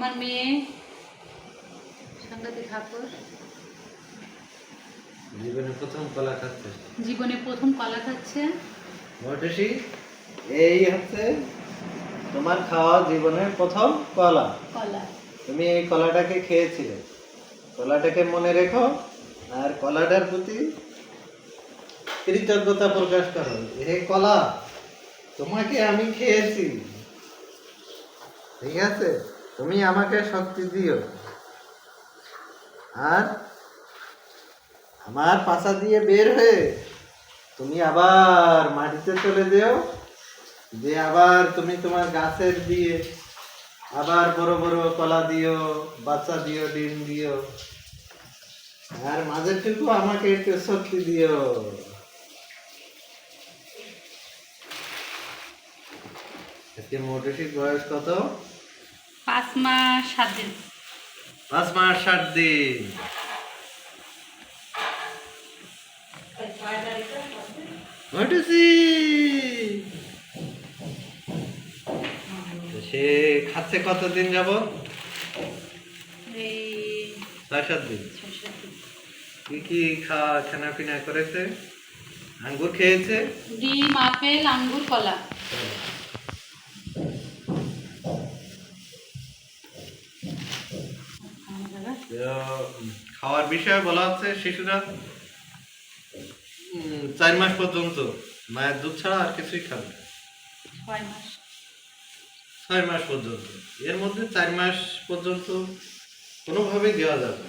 আমার মেয়ে সাংঘাতিক ঠাকুর। জীবনে প্রথম কলা খাচ্ছে। জীবনে প্রথম কলা খাচ্ছে। মটসি এই হচ্ছে তোমার খাওয়া জীবনের প্রথম কলা। কলা। তুমি এই কলাটাকে খেয়েছিলে। কলাটাকে মনে রেখো আর কলাটার প্রতি কৃতজ্ঞতা প্রকাশ করো। হে কলা তোমাকে আমি খেয়েছি। ঠিক আছে? তুমি আমাকে শক্তি দিও। আর আমার পাশা দিয়ে বের হয়ে তুমি আবার মাটিতে চলে যেও, যে আবার তুমি তোমার গাছের দিয়ে আবার বড় বড় কলা দিও, বাচ্চা দিও, ডিম দিও। আর মাঝেরটুকু আমাকে একটু শক্তি দিও। আজকে বয়স কত? পাঁচ মাস সাত দিন। পাঁচ মাস ষাট দিন। মোটরসি সে খাচ্ছে কতদিন যাব সাত ছয় সাত দিন। কি কি খাওয়া খানা পিনা করেছে? আঙ্গুর খেয়েছে? ডিম আপেল আঙ্গুর কলা। খাওয়ার বিষয়ে বলা হচ্ছে শিশুরা চার মাস পর্যন্ত মায়ের দুধ ছাড়া আর কিছুই খাবে ছয় মাস। পর্যন্ত। এর মধ্যে চার মাস পর্যন্ত কোনোভাবেই দেওয়া যাবে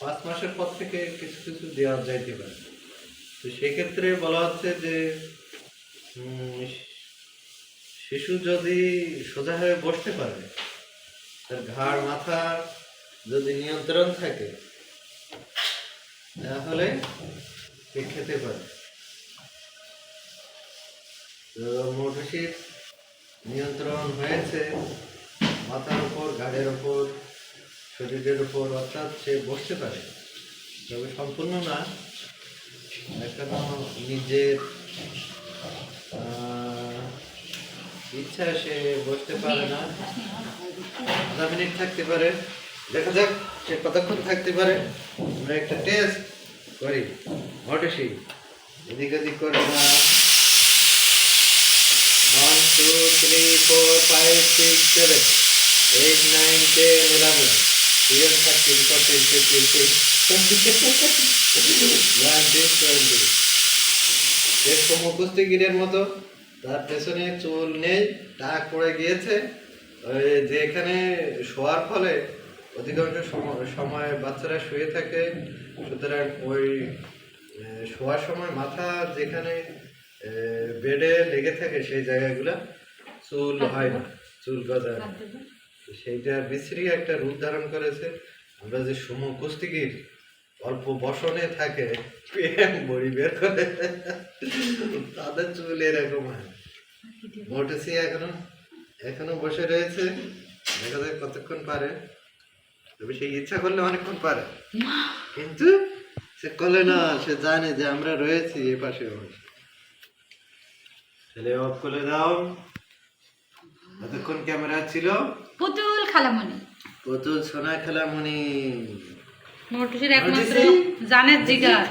পাঁচ মাসের পর থেকে কিছু কিছু দেওয়া যাইতে পারে। তো সেক্ষেত্রে বলা হচ্ছে যে শিশু যদি সোজা হয়ে বসতে পারে তার ঘাড় মাথা যদি নিয়ন্ত্রণ থাকে, তাহলে সে খেতে পারে। মোটরশিপ নিয়ন্ত্রণ হয়েছে, মাথার উপর, ঘাড়ের উপর, শরীরের উপর, অর্থাৎ সে বসতে পারে। তবে সম্পূর্ণ না, এখনও নিজের ইচ্ছা সে বসতে পারে না। আধা মিনিট থাকতে পারে। দেখা যাক, সে কতক্ষণ থাকতে পারে। আমরা একটা টেস্ট করি। ঘটেছি এদিক ওদিক করে ফাইভ সিক্স এইট নাইন দেখো মুখস্থিগিরের মতো। তার পেছনে চুল নেই টাক পড়ে গিয়েছে। ওই যে এখানে শোয়ার ফলে অধিকাংশ সম- সময় বাচ্চারা শুয়ে থাকে, সুতরাং ওই শোয়ার সময় মাথা যেখানে বেডে লেগে থাকে সেই জায়গাগুলো চুল হয় না, চুল গজায় না। তো সেইটার বিশ্রী একটা রূপ ধারণ করেছে। আমরা যে সম কুস্তিগির অল্প বসনে থাকে বড়ি বের করে, তাদের চুল এরকম হয়। মোটেসি এখনও এখনও বসে রয়েছে, দেখা যায় কতক্ষণ পারে। তবে সে ইচ্ছা করলে অনেকক্ষণ পারে। কিন্তু সে করলে না সে জানে যে আমরা রয়েছি এ পাশে তাহলে অফ করে দাও। এতক্ষণ ক্যামেরা ছিল। পুতুল খালামণি। প্রতুল সোনা খেলা মনি একমাত্র জানের জিগার।